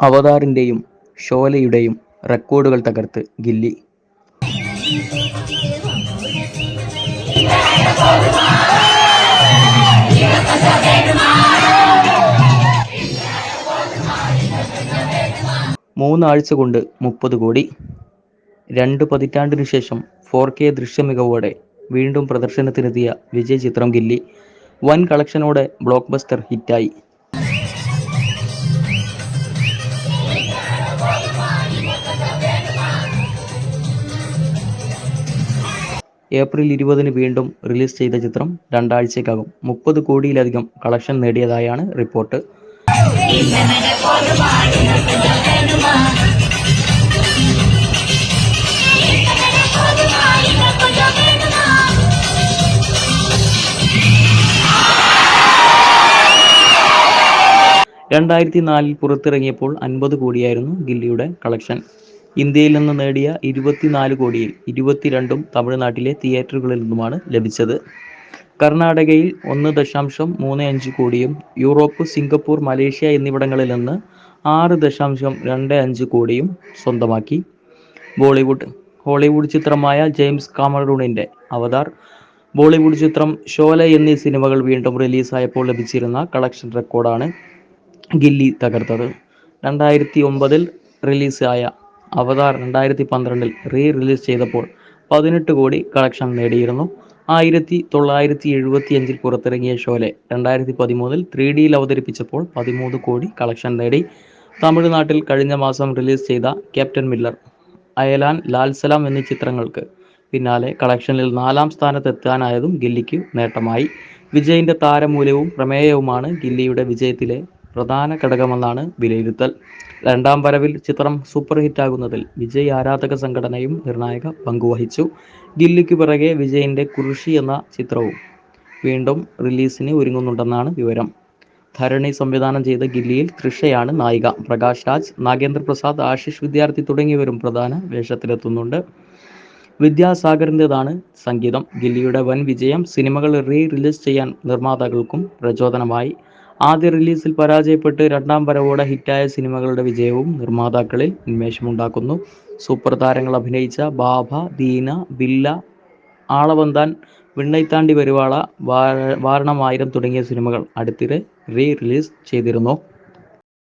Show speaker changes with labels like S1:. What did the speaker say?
S1: അവതാറിന്റെയും ഷോലയുടെയും റെക്കോർഡുകൾ തകർത്ത് ഗില്ലി. മൂന്നാഴ്ച കൊണ്ട് മുപ്പത് കോടി. രണ്ട് പതിറ്റാണ്ടിനു ശേഷം ഫോർ കെ ദൃശ്യമികവോടെ വീണ്ടും പ്രദർശനത്തിനെത്തിയ വിജയ് ചിത്രം ഗില്ലി. വൻ കളക്ഷനോടെ ബ്ലോക്ക് ബസ്റ്റർ ഹിറ്റായി. ഏപ്രിൽ ഇരുപതിന് വീണ്ടും റിലീസ് ചെയ്ത ചിത്രം രണ്ടാഴ്ചയ്ക്കകം മുപ്പത് കോടിയിലധികം കളക്ഷൻ നേടിയതായാണ് റിപ്പോർട്ട്. രണ്ടായിരത്തി നാലിൽ പുറത്തിറങ്ങിയപ്പോൾ അൻപത് കോടിയായിരുന്നു ഗില്ലിയുടെ കളക്ഷൻ. ഇന്ത്യയിൽ നിന്ന് നേടിയ ഇരുപത്തിനാല് കോടിയിൽ ഇരുപത്തിരണ്ടും തമിഴ്നാട്ടിലെ തിയേറ്ററുകളിൽ നിന്നുമാണ് ലഭിച്ചത്. കർണാടകയിൽ ഒന്ന് ദശാംശം മൂന്ന് അഞ്ച് കോടിയും യൂറോപ്പ് സിംഗപ്പൂർ മലേഷ്യ എന്നിവിടങ്ങളിൽ നിന്ന് ആറ് ദശാംശം രണ്ട് അഞ്ച് കോടിയും സ്വന്തമാക്കി. ബോളിവുഡ് ഹോളിവുഡ് ചിത്രമായ ജെയിംസ് കാമറൂണിന്റെ അവതാർ. ബോളിവുഡ് ചിത്രം ഷോല എന്നീ സിനിമകൾ വീണ്ടും റിലീസായപ്പോൾ ലഭിച്ചിരുന്ന കളക്ഷൻ റെക്കോർഡാണ്. ഗില്ലി തകർത്തത്. രണ്ടായിരത്തി ഒമ്പതിൽ റിലീസായ അവതാർ രണ്ടായിരത്തി പന്ത്രണ്ടിൽ റീ റിലീസ് ചെയ്തപ്പോൾ പതിനെട്ട് കോടി കളക്ഷൻ നേടിയിരുന്നു. ആയിരത്തി തൊള്ളായിരത്തി എഴുപത്തി അഞ്ചിൽ പുറത്തിറങ്ങിയ ഷോലെ രണ്ടായിരത്തി പതിമൂന്നിൽ ത്രീ ഡിയിൽ അവതരിപ്പിച്ചപ്പോൾ പതിമൂന്ന് കോടി കളക്ഷൻ നേടി. തമിഴ്നാട്ടിൽ കഴിഞ്ഞ മാസം റിലീസ് ചെയ്ത ക്യാപ്റ്റൻ മില്ലർ അയലാൻ ലാൽസലാം എന്നീ ചിത്രങ്ങൾക്ക് പിന്നാലെ കളക്ഷനിൽ നാലാം സ്ഥാനത്തെത്താനായതും ഗില്ലിക്ക് നേട്ടമായി. വിജയിന്റെ താരമൂല്യവും പ്രമേയവുമാണ് ഗില്ലിയുടെ വിജയത്തിലെ പ്രധാന ഘടകമെന്നാണ് വിലയിരുത്തൽ. രണ്ടാം വരവിൽ ചിത്രം സൂപ്പർ ഹിറ്റാകുന്നതിൽ വിജയ് ആരാധക സംഘടനയും നിർണായക പങ്കുവഹിച്ചു ഗില്ലിക്ക് പിറകെ വിജയിന്റെ കുരിശി എന്ന ചിത്രവും വീണ്ടും റിലീസിന് ഒരുങ്ങുന്നുണ്ടെന്നാണ് വിവരം. ധരണി സംവിധാനം ചെയ്ത ഗില്ലിയിൽ തൃഷയാണ് നായിക. പ്രകാശ് രാജ് നാഗേന്ദ്ര പ്രസാദ് ആശിഷ് വിദ്യാർത്ഥി തുടങ്ങിയവരും പ്രധാന വേഷത്തിലെത്തുന്നുണ്ട്. വിദ്യാസാഗറിന്റെതാണ് സംഗീതം. ഗില്ലിയുടെ വൻ വിജയം സിനിമകൾ റീ റിലീസ് ചെയ്യാൻ നിർമ്മാതാക്കൾക്കും പ്രചോദനമായി. ആദ്യ റിലീസിൽ പരാജയപ്പെട്ട് രണ്ടാം വരവോടെ ഹിറ്റായ സിനിമകളുടെ വിജയവും നിർമ്മാതാക്കളിൽ ഉന്മേഷമുണ്ടാക്കുന്നു. സൂപ്പർ താരങ്ങൾ അഭിനയിച്ച ബാബ ദീന ബില്ല ആളവന്താൻ വിണ്ണൈത്താണ്ടി വരുവാള വാരണമായിരം തുടങ്ങിയ സിനിമകൾ അടുത്തിടെ റീ റിലീസ് ചെയ്തിരുന്നു.